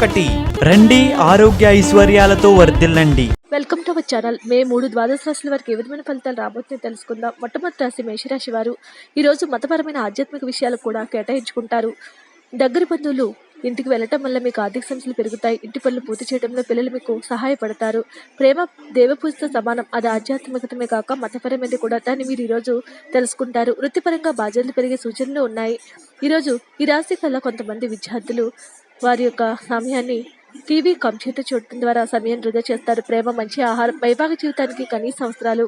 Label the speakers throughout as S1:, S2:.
S1: ఒకటి.
S2: రండి ఆరోగ్య ఐశ్వర్యాలతో వర్ధిల్లండి.
S3: Welcome to our channel. May మూడు ద్వాదశ రాశుల వారికి ఏ విధమైన ఫలితాలు రాబోతున్నాయి తెలుసుకుందాం. మొట్టమొదటి రాశి మేషరాశి వారు ఈరోజు మతపరమైన ఆధ్యాత్మిక విషయాలు కూడా కేటాయించుకుంటారు. దగ్గర బంధువులు ఇంటికి వెళ్ళటం వల్ల మీకు ఆర్థిక సమస్యలు పెరుగుతాయి. ఇంటి పనులు పూర్తి చేయడంలో పిల్లలు మీకు సహాయపడతారు. ప్రేమ దేవపూజతో సమానం. అది ఆధ్యాత్మికతమే కాక మతపరమైనది కూడా దాన్ని మీరు ఈరోజు తెలుసుకుంటారు. వృత్తిపరంగా బాధ్యతలు పెరిగే సూచనలు ఉన్నాయి. ఈరోజు ఈ రాశి కల్లా కొంతమంది విద్యార్థులు వారి యొక్క సమయాన్ని టీవీ కంప్యూటర్ చూడటం ద్వారా సమయం వృధా చేస్తారు. ప్రేమ మంచి ఆహారం వైవాహిక జీవితానికి కనీస అవసరాలు.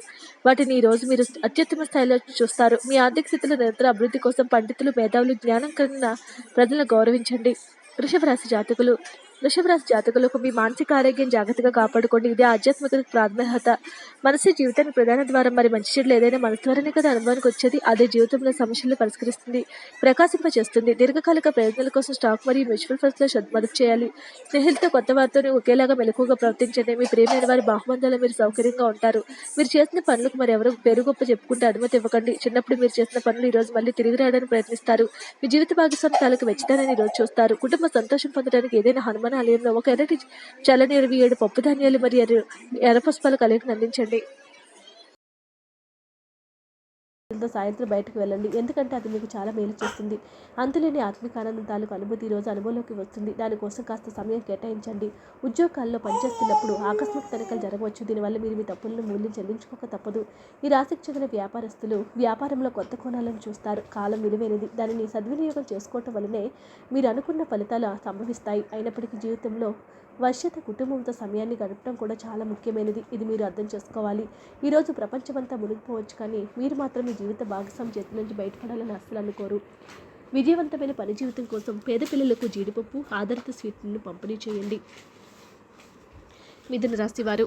S3: వాటిని ఈరోజు రోజు మీరు అత్యుత్తమ స్థాయిలో చూస్తారు. మీ ఆర్థిక స్థితిలో నిరంతర అభివృద్ధి కోసం పండితులు మేధావులు జ్ఞానం కలిగిన ప్రజలను గౌరవించండి. వృషభ రాశి జాతకులు వృషభరాశి జాతకులకు మీ మానసిక ఆరోగ్యం జాగ్రత్తగా కాపాడుకోండి. ఇది ఆధ్యాత్మిక ప్రాధాన్యత. మనసు జీవితానికి ప్రధాన ద్వారం. మరి మంచి చెడులు ఏదైనా మన ద్వారానే కదా అనుభవానికి వచ్చేది. అదే జీవితంలో సమస్యలను పరిష్కరిస్తుంది ప్రకాశింపచేస్తుంది దీర్ఘకాలిక ప్రయోజనాల కోసం స్టాక్ మరియు మ్యూచువల్ ఫండ్స్లో లో మద్దతు చేయాలి. స్నేహితులతో కొత్త వారితో ఒకేలాగా మెలకుగా ప్రవర్తించండి. మీ ప్రేమైన వారి బాహుబంధాలు మీరు సౌకర్యంగా ఉంటారు. మీరు చేసిన పనులకు మరి ఎవరు పేరు గొప్ప చెప్పుకుంటే అనుమతి ఇవ్వకండి. చిన్నప్పుడు మీరు చేసిన పనులు ఈ రోజు మళ్ళీ తిరిగి రావడానికి ప్రయత్నిస్తారు. మీ జీవిత భాగస్వామి తాలకు వెచ్చిదానాన్ని ఈ రోజు చూస్తారు. కుటుంబ సంతోషం పొందడానికి ఏదైనా హనుమాన్ ఆలయంలో ఒక ఎర్రటి చల్లని ఏడు పప్పు ధాన్యాలు మరియు ఎర్ర ఎర్ర పుష్పాలు కలిగి అందించండి తో సాయంత్రం బయటకు వెళ్ళండి. ఎందుకంటే అది మీకు చాలా మేలు చేస్తుంది. అంతులేని ఆత్మిక ఆనందం తాలూకు అనుభూతి ఈరోజు రోజు అనుభవంలోకి వస్తుంది. దానికోసం కాస్త సమయం కేటాయించండి. ఉద్యోగాల్లో పనిచేస్తున్నప్పుడు ఆకస్మిక తనిఖీలు జరగవచ్చు. దీనివల్ల మీరు మీ తప్పులను మూల్యం చెల్లించుకోక తప్పదు. ఈ రాశికి చెందిన వ్యాపారస్తులు వ్యాపారంలో కొత్త కోణాలను చూస్తారు. కాలం విలువైనది. దానిని సద్వినియోగం చేసుకోవటం వల్లనే మీరు అనుకున్న ఫలితాలు సంభవిస్తాయి. అయినప్పటికీ జీవితంలో వర్షత కుటుంబంతో సమయాన్ని గడపడం కూడా చాలా ముఖ్యమైనది. ఇది మీరు అర్థం చేసుకోవాలి. ఈరోజు ప్రపంచమంతా మునిగిపోవచ్చు కానీ మీరు మాత్రం మీ జీవిత భాగస్వామి చేతి నుంచి బయటపడాలని అస్సలు అనుకోరు. విజయవంతమైన పని జీవితం కోసం పేద పిల్లలకు జీడిపప్పు ఆధారిత స్వీట్లను పంపిణీ చేయండి. మిథున రాశివారు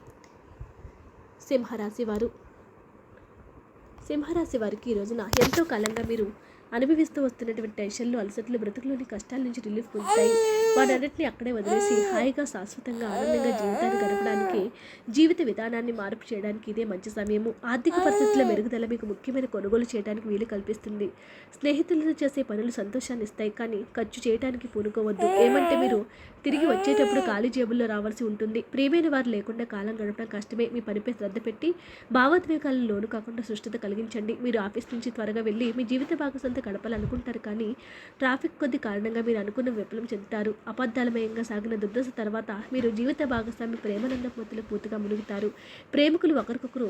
S3: సింహరాశి వారు సింహరాశి వారికి ఈ రోజున ఎంతో కాలంగా మీరు అనుభవిస్తూ వస్తున్నటువంటి టెన్షన్లు అలసట్లు బ్రతుకులోని కష్టాల నుంచి రిలీఫ్ పొందుతాయి. వాటన్నిటిని అక్కడే వదిలేసి హాయిగా శాశ్వతంగా ఆనందంగా జీవితాన్ని గడపడానికి జీవిత విధానాన్ని మార్పు చేయడానికి ఇదే మంచి సమయము. ఆర్థిక పరిస్థితుల మెరుగుదల మీకు ముఖ్యమైన కొనుగోలు చేయడానికి వీలు కల్పిస్తుంది. స్నేహితులతో చేసే పనులు సంతోషాన్ని ఇస్తాయి కానీ ఖర్చు చేయడానికి పూనుకోవద్దు. ఏమంటే మీరు తిరిగి వచ్చేటప్పుడు ఖాళీ జేబుల్లో రావాల్సి ఉంటుంది. ప్రియమైన వారు లేకుండా కాలం గడపడం కష్టమే. మీ పనిపై శ్రద్ధ పెట్టి భావోద్వేగాలను లోను కాకుండా సుష్టత కలిగించండి మీరు ఆఫీస్ నుంచి త్వరగా వెళ్ళి మీ జీవిత భాగస్వామితో గడపాలనుకుంటారు కానీ ట్రాఫిక్ కొద్ది కారణంగా మీరు అనుకున్న విఫలం చెందుతారు. అబద్ధాలమయంగా సాగిన దుర్దశ తర్వాత మీరు జీవిత భాగస్వామి ప్రేమానంద మొత్తులో పూర్తిగా మునుగుతారు. ప్రేమికులు ఒకరికొకరు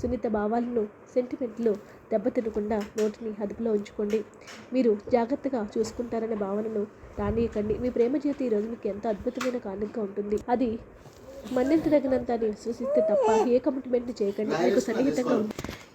S3: సున్నిత భావాలను సెంటిమెంట్లు దెబ్బతినకుండా నోటిని అదుపులో ఉంచుకోండి. మీరు జాగ్రత్తగా చూసుకుంటారనే భావనను రానియకండి. మీ ప్రేమ జీవితం ఈరోజు మీకు ఎంతో అద్భుతమైన కానుకగా ఉంటుంది. అది మన్నించదగినంత అని విశ్వసిస్తే తప్ప ఏ కమిట్మెంట్ చేయకండి. మీకు సన్నిహితంగా